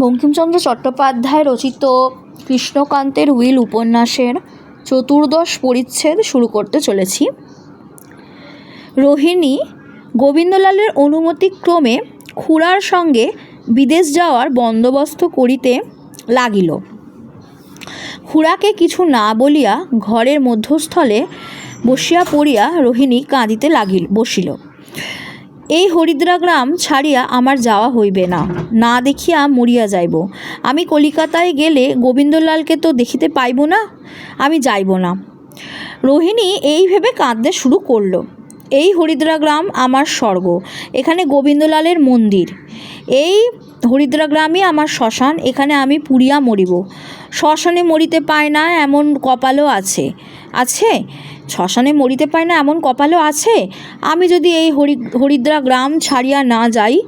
বঙ্কিমচন্দ্র চট্টোপাধ্যায় রচিত কৃষ্ণকান্তের উইল উপন্যাসের চতুর্দশ পরিচ্ছেদ শুরু করতে চলেছি। রোহিণী গোবিন্দলালের অনুমতিক্রমে খুড়ার সঙ্গে বিদেশ যাওয়ার বন্দোবস্ত করিতে লাগিল। খুড়াকে কিছু না বলিয়া ঘরের মধ্যস্থলে বসিয়া পড়িয়া রোহিণী কাঁদিতে লাগিল, বসিল। এই হরিদ্রা গ্রাম ছাড়িয়া আমার যাওয়া হইবে না। না দেখিয়া মরিয়া যাইব। আমি কলিকাতায় গেলে গোবিন্দলালকে তো দেখিতে পাইব না, আমি যাইব না। রোহিণী এই ভেবে কাঁদতে শুরু করল। এই হরিদ্রা গ্রাম আমার স্বর্গ, এখানে গোবিন্দলালের মন্দির। এই হরিদ্রা গ্রামই আমার শ্মশান, এখানে আমি পুড়িয়া মরিব। শ্মশানে মরিতে পায় না এমন কপালও আছে। আছে? শ্মশানে মরিতে পায় না, এমন কপালও আছে? আমি যদি এই হরি, হরিদ্রা গ্রাম ছাড়িয়া না যাই,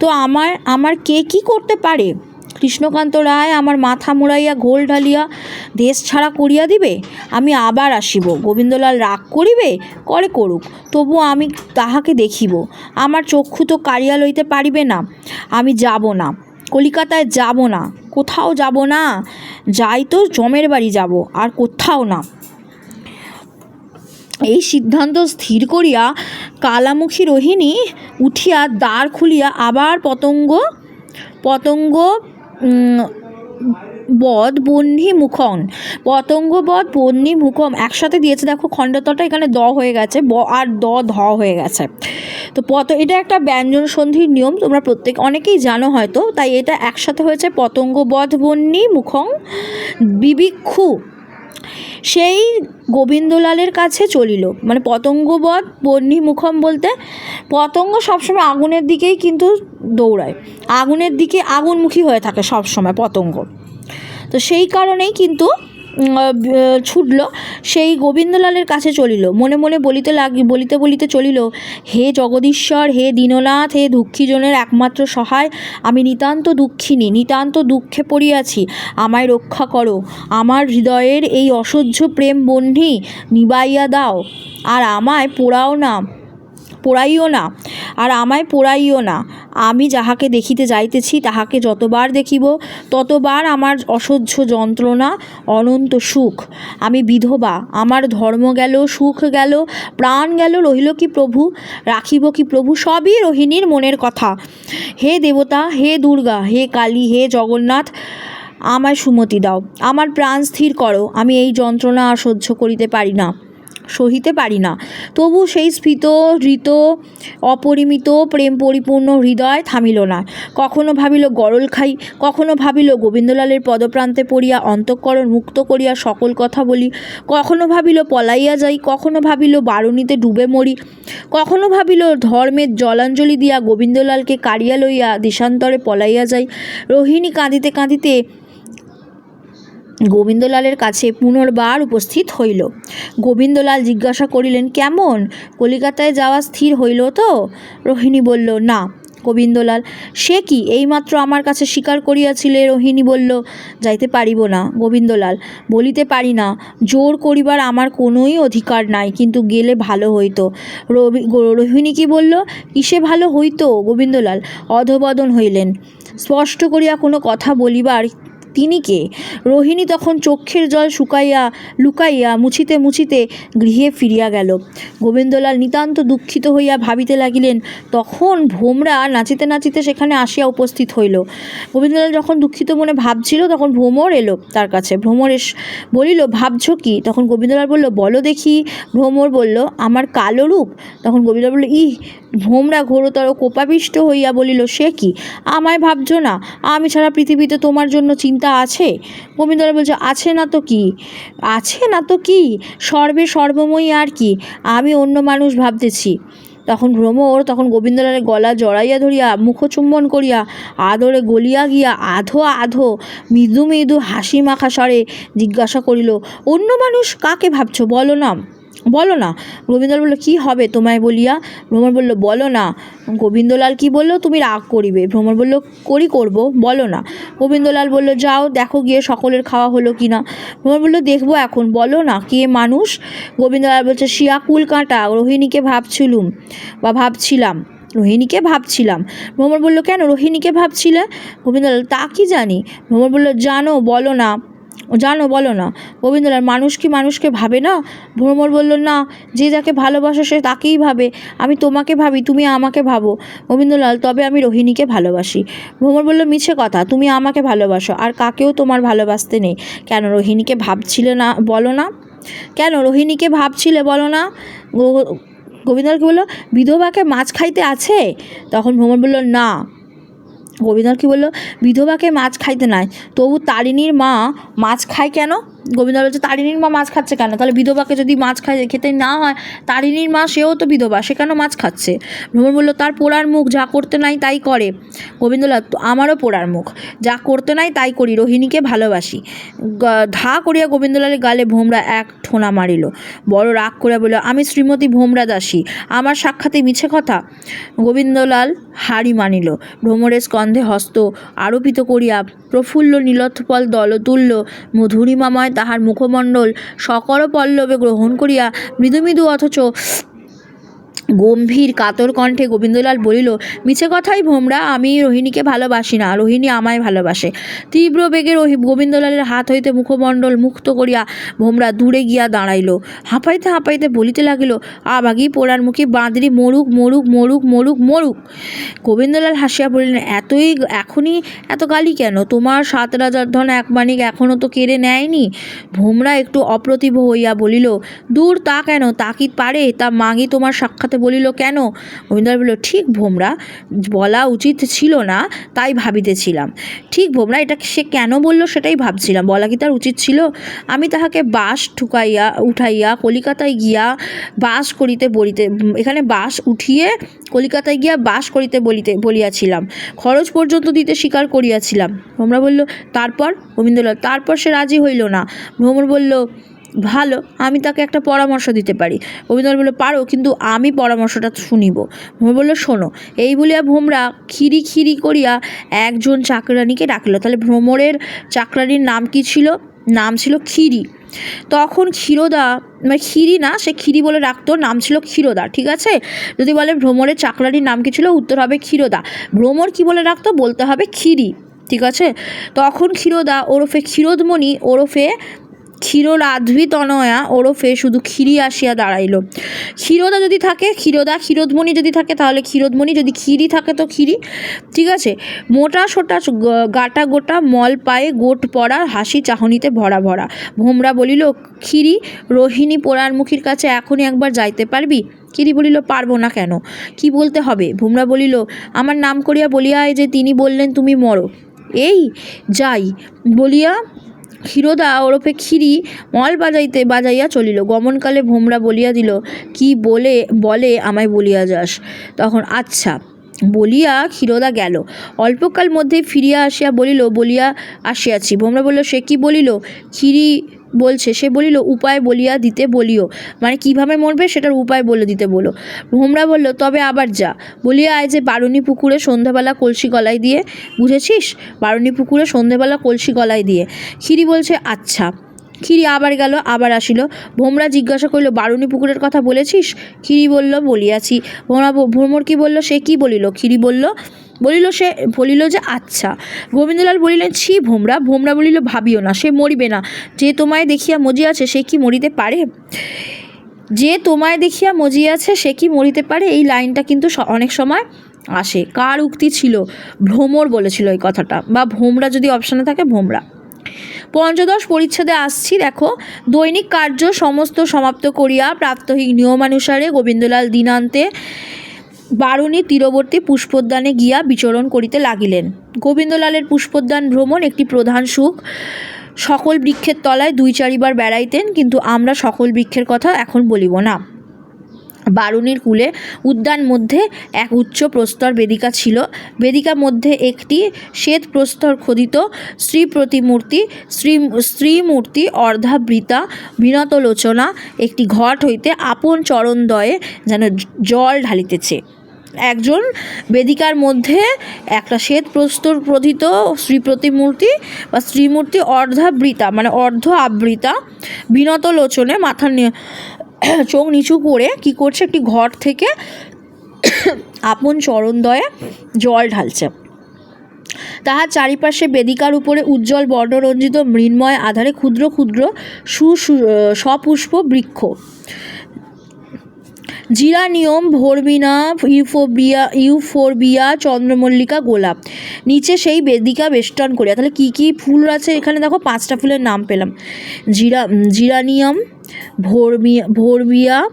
তো আমার আমার কে কি করতে পারে? কৃষ্ণকান্ত রায় আমার মাথা মুড়াইয়া ঘোল ঢালিয়া দেশ ছাড়া করিয়া দিবে? আমি আবার আসিব। গোবিন্দলাল রাগ করিবে? করে করুক। তবু আমি তাহাকে দেখিব। আমার চক্ষু তো কাড়িয়া লইতে পারিবে না। আমি যাব না। কলিকাতায় যাব না। কোথাও যাব না। যাই তো জমের বাড়ি যাব। আর কোথাও না। এই সিদ্ধান্ত স্থির করিয়া কালামুখী রোহিণী উঠিয়া দ্বার খুলিয়া আবার পতঙ্গ পতঙ্গ বধ বহ্নি মুখন পতঙ্গবধ বহ্নি মুখম একসাথে দিয়েছে। দেখো খণ্ডতটা এখানে দ হয়ে গেছে, ব আর দ, ধ হয়ে গেছে। তো পত, এটা একটা ব্যঞ্জন সন্ধির নিয়ম, তোমরা প্রত্যেক, অনেকেই জানো হয়তো, তাই এটা একসাথে হয়েছে পতঙ্গবধ বহ্নি মুখং বিবিক্ষু সেই গোবিন্দলালের কাছে চলিল। মানে পতঙ্গবধ বন্নি মুখম বলতে পতঙ্গ সবসময় আগুনের দিকেই কিন্তু দৌড়ায়। আগুনের দিকে আগুনমুখী হয়ে থাকে সবসময় পতঙ্গ। তো সেই কারণেই কিন্তু ছুটল। সেই গোবিন্দলালের কাছে চলিল। মনে মনে বলিতে লাগি, বলিতে বলিতে চলিল, হে জগদীশ্বর, হে দীননাথ, হে দুঃখীজনের একমাত্র সহায়, আমি নিতান্ত দুঃখিনী, নিতান্ত দুঃখে পড়িয়াছি। আমায় রক্ষা করো। আমার হৃদয়ের এই অসহ্য প্রেম বহ্নি নিবাইয়া দাও। আর আমায় পোড়াও না। পোড়াইও না। আর আমায় পোড়াইও না। আমি যাহাকে দেখিতে যাইতেছি, তাহাকে যতবার দেখিব, ততবার আমার অসহ্য যন্ত্রণা অনন্ত সুখ। আমি বিধবা, আমার ধর্ম গেল, সুখ গেল, প্রাণ গেল, রহিল কি প্রভু, রাখিব কি প্রভু, সবই রোহিণীর মনের কথা। হে দেবতা, হে দুর্গা, হে কালী, হে জগন্নাথ, আমায় সুমতি দাও। আমার প্রাণ স্থির করো। আমি এই যন্ত্রণা আর সহ্য করিতে পারি না। সহিতে পারি না। তবু সেই স্ফীত, হৃত, অপরিমিত প্রেম পরিপূর্ণ হৃদয় থামিল না। কখনো ভাবিল গরল খাই, কখনো ভাবিল গোবিন্দলালের পদপ্রান্তে পড়িয়া অন্তঃকরণ মুক্ত করিয়া সকল কথা বলি। কখনো ভাবিল পলাইয়া যাই, কখনো ভাবিল বারুণীতে ডুবে মরি। কখনো ভাবিল ধর্মের জলাঞ্জলি দিয়া গোবিন্দলালকে কাড়িয়া লইয়া দেশান্তরে পলাইয়া যাই। রোহিণী কাঁদিতে কাঁদিতে গোবিন্দলালের কাছে পুনর্বার উপস্থিত হইল। গোবিন্দলাল জিজ্ঞাসা করিলেন, কেমন? কলিকাতায় যাওয়া স্থির হইল তো? রোহিণী বলল, না, গোবিন্দলাল, সে কি? এইমাত্র আমার কাছে স্বীকার করিয়াছিলে? রোহিণী বলল, যাইতে পারিব না, গোবিন্দলাল, বলিতে পারি না, জোর করিবার আমার কোনোই অধিকার নাই, কিন্তু গেলে ভালো হইতো। রোহিণী কি বলল, কিসে ভালো হইতো, গোবিন্দলাল? অধবদন হইলেন। স্পষ্ট করিয়া কোনো কথা বলিবার তিনি কে? রোহিণী তখন চক্ষের জল শুকাইয়া লুকাইয়া মুছিতে মুছিতে গৃহে ফিরিয়া গেল। গোবিন্দলাল নিতান্ত দুঃখিত হইয়া ভাবিতে লাগিলেন, তখন ভোমরা নাচিতে নাচিতে সেখানে আসিয়া উপস্থিত হইল গোবিন্দলাল যখন দুঃখিত মনে ভাবছিল, তখন ভ্রমর এলো তার কাছে। ভ্রমর এস বলিল, ভাবছ কি? তখন গোবিন্দলাল বলল, বলো দেখি। ভ্রমর বলল, আমার কালো রূপ? তখন গোবিন্দলাল বলল, ইহ ভোমরা ঘোরতর কোপাবিষ্ট হইয়া বলিল, সে কি? আমায় ভাবছ না? আমি ছাড়া পৃথিবীতে তোমার জন্য চিন্তা আছে? গোবিন্দলাল বলছে, আছে না তো কি? আছে না তো কি? সর্বে সর্বময়ী আর কি? আমি অন্য মানুষ ভাবতেছি। তখন ভ্রমর, তখন গোবিন্দলালের গলা জড়াইয়া ধরিয়া, মুখচুম্বন করিয়া, আদরে গলিয়া গিয়া, আধো আধো, মৃদু মৃদু হাসি মাখা স্বরে জিজ্ঞাসা করিল, অন্য মানুষ কাকে ভাবছ? বলো না। বলো না। গোবিন্দলাল বলল, কী হবে তোমায় বলিয়া? ভ্রমর বলল, বলো না। গোবিন্দলাল কি বলল, তুমি রাগ করিবে। ভ্রমর বলল, করি করব, বলো না। গোবিন্দলাল বলল, যাও, দেখো গিয়ে সকলের খাওয়া হলো কি না ভ্রমর বলল, দেখব এখন, বলো না, কে মানুষ? গোবিন্দলাল বলছে, শিয়া কুল কাঁটা, রোহিণীকে ভাবছিলুম বা ভাবছিলাম। রোহিণীকে ভাবছিলাম? ভ্রমর বলল, কেন রোহিণীকে ভাবছিলে? গোবিন্দলাল তা কি জানি? ভ্রমর বলল, জানো, বলো না। জানো, বলো না। গোবিন্দলাল, মানুষ কি মানুষকে ভাবে না? ভ্রমর বলল, না, যে যাকে ভালোবাসে সে তাকেই ভাবে। আমি তোমাকে ভাবি, তুমি আমাকে ভাবো। গোবিন্দলাল, তবে আমি রোহিণীকে ভালোবাসি। ভ্রমর বলল, মিছে কথা, তুমি আমাকে ভালোবাসো। আর কাকেও তোমার ভালোবাসতে নেই। কেন, রোহিণীকে ভাবছিলে না, বলো না? কেন, রোহিণীকে ভাবছিলে, বলো না? গো- গোবিন্দলালকে বলল, বিধবাকে মাছ খাইতে আছে? তখন ভ্রমর বলল, না। গোবিন্দলাল কি বলল? বিধবাকে মাছ খাইতে নাই তবু তারিণীর মা মাছ খায় কেন? গোবিন্দলাল বলছে, তারিণীর মা মাছ খাচ্ছে কেন? তাহলে বিধবাকে যদি মাছ খাই খেতে না হয়, তারিণীর মা, সেও তো বিধবা, সে কেন মাছ খাচ্ছে? ভ্রমণ বলল, তার পোড়ার মুখ, যা করতে নাই তাই করে। গোবিন্দলাল "তো আমারও পোড়ার মুখ, যা করতে নাই তাই করি, রোহিণীকে ভালোবাসি। ধা করিয়া গোবিন্দলালের গালে ভোমরা এক ঠোনা মারিল। বড় রাগ করে বলল, আমি শ্রীমতী ভোমরা দাসী, আমার সাক্ষাতে মিছে কথা? গোবিন্দলাল হাড়ি মানিল। ভ্রমরের স্কন্ধে হস্ত আরোপিত করিয়া প্রফুল্ল নীলোৎপল দলতুল্য মধুরিমাময় তাহার মুখমণ্ডল সকল পল্লবে গ্রহণ করিয়া মৃদু মৃদু অথচ গম্ভীর কাতর কণ্ঠে গোবিন্দলাল বলিল, মিছে কথাই ভোমরা, আমি রোহিণীকে ভালোবাসি না, রোহিণী আমায় ভালোবাসে। তীব্র বেগে রহি গোবিন্দলালের হাত হইতে মুখমণ্ডল মুক্ত করিয়া ভোমরা দূরে গিয়া দাঁড়াইল। হাঁপাইতে হাঁপাইতে বলিতে লাগিল আবাগি পোড়ার মুখে বাঁদরি, মরুক মরুক মরুক মরুক মরুক। গোবিন্দলাল হাসিয়া বলিলেন, এতই এখনই, এত গালি কেন? তোমার সাত রাজার ধন এক মানিক এখনও তো কেড়ে নেয়নি? ভোমরা একটু অপ্রতিভ হইয়া বলিল, দূর তা কেন? তা কি পারে? তা মাগি তোমার সাক্ষাতে বলিল, কেন? গোবিন্দলাল বলিল, ঠিক ভোমরা, বলা উচিত ছিল না, তাই ভাবিতেছিলাম। ঠিক ভোমরা, এটা সে কেন বলল সেটাই ভাবছিলাম, বলা কি তার উচিত ছিল? আমি তাহাকে বাস ঠুকাইয়া, উঠাইয়া কলিকাতায় গিয়া বাস করিতে বলিতে, এখানে বাস উঠিয়ে কলিকাতায় গিয়া বাস করিতে বলিতে, বলিয়াছিলাম। খরচ পর্যন্ত দিতে স্বীকার করিয়াছিলাম। ভ্রমরা বলল, তারপর? গোবিন্দলাল তারপর সে রাজি হইল না। ভ্রমর বলল ভালো, আমি তাকে একটা পরামর্শ দিতে পারি। গোবিন্দলাল বলল, পারো, কিন্তু আমি পরামর্শটা শুনিব। ভ্রমর বলল, শোনো, এই বলিয়া ভোমরা খিরি খিরি করিয়া একজন চাকরানিকে ডাকলো। তাহলে ভ্রমরের চাকরানির নাম কি ছিল? নাম ছিল খিরি। তখন ক্ষীরোদা মানে ক্ষীরি না, সে ক্ষীরি বলে রাখতো নাম ছিল ক্ষীরোদা, ঠিক আছে? যদি বলে ভ্রমরের চাকরানির নাম কি ছিল, উত্তর হবে ক্ষীরোদা। ভ্রমর কি বলে রাখতো বলতে হবে ক্ষীরি ঠিক আছে? তখন ক্ষীরোদা ওরফে ক্ষীরোদমণি ওরফে ক্ষীররাধ্বী তনয়া ওরফে শুধু ক্ষীরি আসিয়া দাঁড়াইল। ক্ষীরোদা যদি থাকে, ক্ষীরোদা, ক্ষীরোদমণি যদি থাকে, তাহলে ক্ষীরোদমণি, যদি ক্ষীরি থাকে তো ক্ষীরি ঠিক আছে? মোটা, সোটা গাটা গোটা, মল পায়ে গোট পড়া, হাসি চাহনিতে ভরা ভরা। ভোমরা বলিল, ক্ষীরি, রোহিণী পোড়ারমুখীর কাছে এখনই একবার যাইতে পারবি? কিরি বলিল, পারব না কেন? কি বলতে হবে? ভোমরা বলিল, আমার নাম করিয়া বলিয়ায় যে তিনি বললেন তুমি মরো। এই, যাই। বলিয়া ক্ষীরোদা ওরফে ক্ষীরি মল বাজাইতে বাজাইয়া চলিল। গমনকালে ভোমরা বলিয়া দিল, কি বলে বলে আমায় বলিয়া যাস? তখন আচ্ছা। বলিয়া ক্ষীরোদা গেল। অল্পকাল মধ্যে ফিরিয়া আসিয়া বলিল, বলিয়া আসিয়াছি। ভোমরা বলিল, সে কি বলিল? ক্ষীরি বলছে, সে বলিল, উপায় বলিয়া দিতে বলিও। মানে কীভাবে মরবে সেটার উপায় বলে দিতে বলো। ভোমরা বলল, তবে আবার যা। বলিয়া আয় যে বারুণী পুকুরে সন্ধ্যাবেলা কলসি গলায় দিয়ে, বুঝেছিস? বারুণী পুকুরে সন্ধ্যাবেলা কলসি গলায় দিয়ে। ক্ষীরি বলছে আচ্ছা। ক্ষীরি আবার গেল, আবার আসিল। ভোমরা জিজ্ঞাসা করিল, বারুণী পুকুরের কথা বলেছিস? ক্ষীরি বলল, বলিয়াছি। ভোমরা ভ্রমর কি বলল, সে কি বলিল? ক্ষীরি বলল বলিল সে, বলিল যে আচ্ছা। গোবিন্দলাল বলিলেন, ছি ভোমরা ভোমরা বলিল, ভাবিও না, সে মরিবে না। যে তোমায় দেখিয়া মজিয়াছে সে কি মরিতে পারে? যে তোমায় দেখিয়া মজিয়াছে সে কি মরিতে পারে? এই লাইনটা কিন্তু অনেক সময় আসে। কার উক্তি ছিল? ভ্রমর বলেছিল এই কথাটা। বা ভোমরা যদি অপশানে থাকে, ভোমরা। পঞ্চদশ পরিচ্ছেদে আসছি, দেখো। দৈনিক কার্য সমস্ত সমাপ্ত করিয়া প্রাত্যহিক নিয়মানুসারে গোবিন্দলাল দিনান্তে বারুণী তীরবর্তী পুষ্পোদ্যানে গিয়া বিচরণ করিতে লাগিলেন। গোবিন্দলালের পুষ্পোদ্যান ভ্রমণ একটি প্রধান সুখ। সকল বৃক্ষের তলায় দুই চারিবার বেড়াইতেন, কিন্তু আমরা সকল বৃক্ষের কথা এখন বলিব না। বারুণীর কূলে উদ্যান মধ্যে এক উচ্চ প্রস্তর বেদিকা ছিল। বেদিকা মধ্যে একটি শ্বেত প্রস্তর খোদিত শ্রী প্রতিমূর্তি শ্রী, শ্রীমূর্তি অর্ধাবৃতা বিনত লোচনা একটি ঘট হইতে আপন চরণদ্বয়ে যেন জল ঢালিতেছে। একজন বেদিকার মধ্যে একটা শ্বেত প্রস্তর প্রথিত শ্রী প্রতিমূর্তি বা শ্রীমূর্তি অর্ধাবৃতা মানে অর্ধ আবৃতা, বিনত লোচনে মাথা চোখ নিচু করে কি করছে? একটি ঘর থেকে আপন চরণদয়ে জল ঢালছে। তাহার চারিপাশে বেদিকার উপরে উজ্জ্বল বর্ণরঞ্জিত মৃন্ময় আধারে ক্ষুদ্র ক্ষুদ্র সু- সপুষ্প বৃক্ষ। জিরানিয়ম ভর্মিনা ইউফোবিয়া, ইউফোরবিয়া, চন্দ্রমল্লিকা, গোলাপ। নিচে সেই বেদিকা বেষ্টন করিয়া। তাহলে কী কী ফুল আছে এখানে? দেখো, পাঁচটা ফুলের নাম পেলাম। জিরা জিরানিয়াম ভর্মিয়া ভর্মিয়া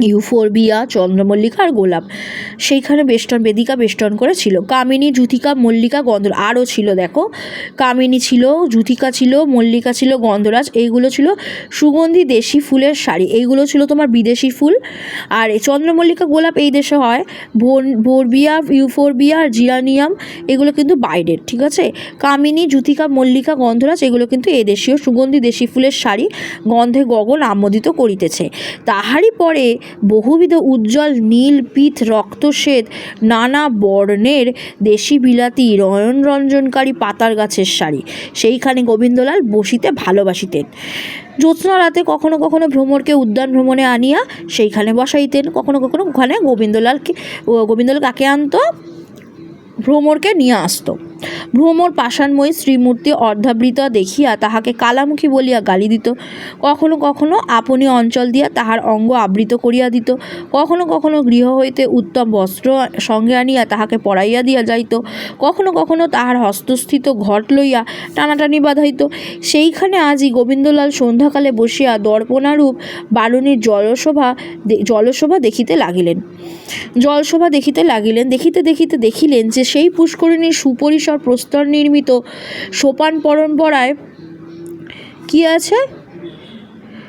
ইউফোরবিয়া, চন্দ্রমল্লিকা আর গোলাপ। সেইখানে বেষ্টন বেদিকা বেষ্টন করে ছিল। কামিনী, জুথিকা, মল্লিকা গন্ধ আরও ছিল, দেখো। কামিনী ছিল, জুথিকা ছিল, মল্লিকা ছিল, গন্ধরাজ, এইগুলো ছিল সুগন্ধি দেশি ফুলের শাড়ি। এইগুলো ছিল তোমার বিদেশি ফুল। আর এই চন্দ্রমল্লিকা, গোলাপ এই দেশে হয়। ভোর ভোরবিয়া ইউফোরবিয়া আর জিরানিয়াম, এগুলো কিন্তু বাইরের, ঠিক আছে? কামিনী, জুথিকা, মল্লিকা, গন্ধরাজ, এগুলো কিন্তু এ দেশীয় সুগন্ধি দেশি ফুলের শাড়ি। গন্ধে গগন আমোদিত করিতেছে। তাহারই পরে বহুবিধ উজ্জ্বল নীল পিত রক্তশ্বেত নানা বর্ণের দেশি বিলাতি নয়ন রঞ্জনকারী পাতার গাছের শাড়ি। সেইখানে গোবিন্দলাল বসিতে ভালোবাসিতেন। জ্যোৎস্না রাতে কখনো কখনো ভ্রমরকে উদ্যান ভ্রমণে আনিয়া সেইখানে বসাইতেন। কখনো কখনো ওখানে গোবিন্দলালকে গোবিন্দলাল কাকে আনতো? ভ্রমরকে নিয়ে আসতো। ভ্রমর পাষাণময়ী শ্রীমূর্তি অর্ধাবৃতা দেখিয়া তাহাকে কালামুখী বলিয়া গালি দিত। কখনো কখনো আপনি অঞ্চল দিয়া তাহার অঙ্গ আবৃত করিয়া দিত। কখনো কখনো গৃহ হইতে উত্তম বস্ত্র সঙ্গে আনিয়া তাহাকে পরাইয়া দিয়া যাইত। কখনো কখনো তাহার হস্তস্থিত ঘট লইয়া টানাটানি বাঁধাইত। সেইখানে আজই গোবিন্দলাল সন্ধ্যাকালে বসিয়া দর্পণারূপ বারুণীর জলসভা জলশোভা দেখিতে লাগিলেন। জলসভা দেখিতে লাগিলেন, দেখিতে দেখিতে দেখিলেন যে সেই পুষ্করিণীর সুপরিসর প্রস্তর নির্মিত সোপান পরম্পরায় কি আছে?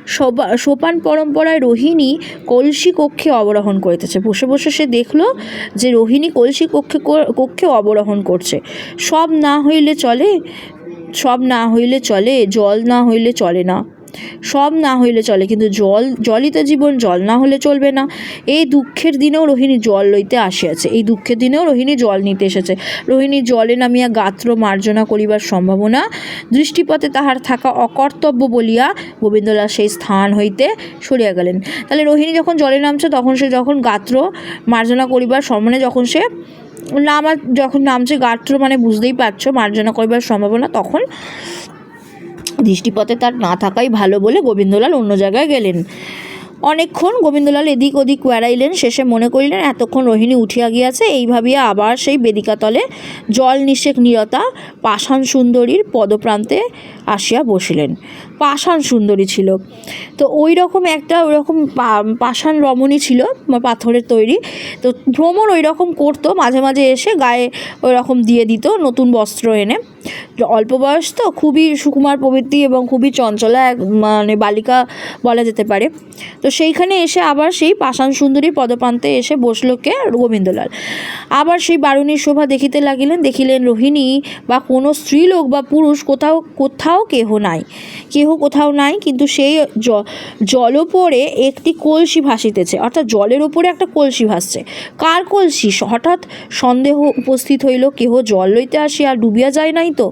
সোপা- সোপান পরম্পরায় রোহিণী কলসি কক্ষে অবরোহণ করিতেছে। বসে বসে সে দেখল যে রোহিণী কলসি কক্ষে কক্ষে অবরোহণ করছে। সব না হইলে চলে, সব না হইলে চলে, জল না হইলে চলে না। সব না হইলে চলে, কিন্তু জল, জলই তো জীবন, জল না হলে চলবে না। এই দুঃখের দিনেও রোহিণী জল লইতে আসিয়াছে। এই দুঃখের দিনেও রোহিণী জল নিতে এসেছে। রোহিণী জলে নামিয়া গাত্র মার্জনা করিবার সম্ভাবনা, দৃষ্টিপথে তাহার থাকা অকর্তব্য বলিয়া গোবিন্দলাল সেই স্থান হইতে সরিয়া গেলেন। তাহলে রোহিণী যখন জলে নামছে, তখন সে যখন গাত্র মার্জনা করিবার সম্মানে যখন সে নামা, যখন নামছে গাত্র মানে বুঝতেই পারছ, মার্জনা করিবার সম্ভাবনা, তখন দৃষ্টিপথে তার না থাকাই ভালো বলে গোবিন্দলাল অন্য জায়গায় গেলেন। অনেকক্ষণ গোবিন্দলাল এদিক ওদিক বেড়াইলেন শেষে মনে করিলেন, এতক্ষণ রোহিণী উঠিয়া গিয়াছে, এই ভাবিয়া আবার সেই বেদিকাতলে জল নিষেক নিরতা, পাষাণ সুন্দরীর পদপ্রান্তে আসিয়া বসিলেন। পাষাণ সুন্দরী ছিল। তো ওই রকম একটা ওই রকম পাষাণ রমণী ছিল পাথরের তৈরি। তো ভ্রমণ ওই রকম করতো, মাঝে মাঝে এসে গায়ে ওই রকম দিয়ে দিত, নতুন বস্ত্র এনে। অল্প বয়স তো, খুবই সুকুমার প্রবৃত্তি এবং খুবই চঞ্চলা এক মানে বালিকা বলা যেতে পারে। তো সেইখানে এসে আবার সেই পাষাণ সুন্দরী পদপ্রান্তে এসে বসল কে? গোবিন্দলাল আবার সেই বারুণীর শোভা দেখিতে লাগিলেন, দেখিলেন রোহিণী, বা কোনো স্ত্রীলোক বা পুরুষ কোথাও কোথাও কেহ নাই। কেহ কোথাও নাই, কিন্তু সেই জ- জলপরে একটি কলসি ভাসিতেছে। অর্থাৎ জলের ওপরে একটা কলসি ভাসছে। কার কলসি? হঠাৎ সন্দেহ উপস্থিত হইল, কেহ জল লইতে আসিয়া ডুবিয়া যায় নাই তো?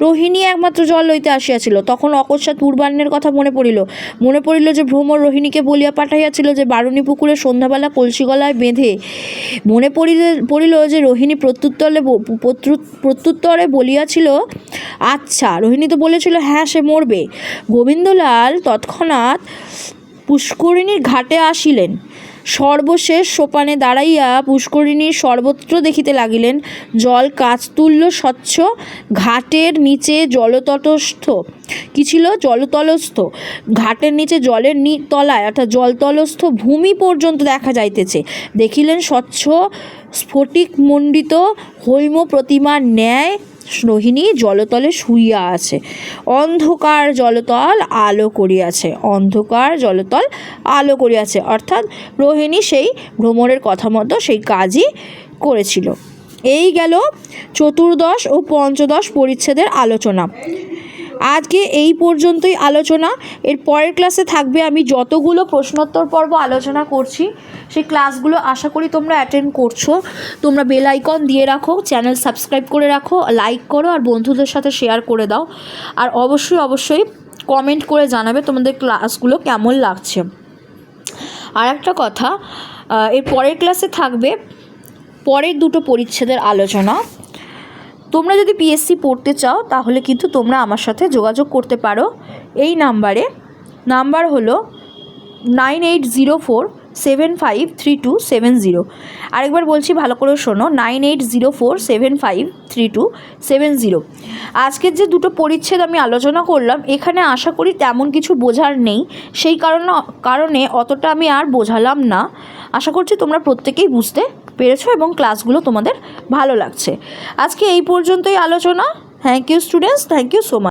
রোহিণী একমাত্র জল লইতে আসিয়াছিল। তখন অকস্মাৎ পূর্বাহ্নের কথা মনে পড়িল। মনে পড়িল যে ভ্রমর রোহিণীকে বলিয়া পাঠাইয়াছিল যে বারুণী পুকুরে সন্ধ্যাবেলা কলসি গলায় বেঁধে। মনে পড়িল পড়িল যে রোহিণী প্রত্যুত্তরে প্রত্যুত্তরে বলিয়াছিল আচ্ছা। রোহিণী তো বলেছিল হ্যাঁ সে মরবে। গোবিন্দলাল তৎক্ষণাৎ পুষ্করিণীর ঘাটে আসিলেন। সর্বশেষ সোপানে দাঁড়াইয়া পুষ্করিণীর সর্বত্র দেখিতে লাগিলেন, জল কাচ তুল্য স্বচ্ছ, ঘাটের নিচে জলতটস্থ। কি ছিল? জলতলস্থ। ঘাটের নিচে জলের তলায়, অর্থাৎ জলতলস্থ ভূমি পর্যন্ত দেখা যাইতেছে। দেখিলেন স্বচ্ছ স্ফটিক মণ্ডিত হৈম প্রতিমার ন্যায় রোহিণী জলতলে শুইয়া আছে। অন্ধকার জলতল আলো করিয়াছে। অন্ধকার জলতল আলো করিয়াছে। অর্থাৎ রোহিণী সেই ভ্রমণের কথা মতো সেই কাজই করেছিল। এই গেল চতুর্দশ ও পঞ্চদশ পরিচ্ছেদের আলোচনা। আজকে এই পর্যন্তই আলোচনা। এর পরের ক্লাসে থাকবে আমি যতগুলো প্রশ্নোত্তর পর্ব আলোচনা করছি, সেই ক্লাসগুলো আশা করি তোমরা অ্যাটেন্ড করছ। তোমরা বেল আইকন দিয়ে রাখো চ্যানেল সাবস্ক্রাইব করে রাখো লাইক করো আর বন্ধুদের সাথে শেয়ার করে দাও। আর অবশ্যই অবশ্যই কমেন্ট করে জানাবে তোমাদের ক্লাসগুলো কেমন লাগছে। আর একটা কথা এর পরের ক্লাসে থাকবে পরের দুটো পরিচ্ছেদের আলোচনা। তোমরা যদি পিএসসি পড়তে চাও, তাহলে কিন্তু তোমরা আমার সাথে যোগাযোগ করতে পারো। এই নাম্বারে নাম্বার হলো nine eight zero four seven five three two seven zero আরেকবার বলছি, ভালো করে শোনো nine eight zero four seven five three two seven zero আজকের যে দুটো পরিচ্ছেদ আমি আলোচনা করলাম, এখানে আশা করি তেমন কিছু বোঝার নেই। সেই কারণে কারণে অতটা আমি আর বোঝালাম না। আশা করছি তোমরা প্রত্যেকেই বুঝতে পেরেছ এবং ক্লাসগুলো তোমাদের ভালো লাগছে। আজকে এই পর্যন্তই আলোচনা। Thank you students thank you so much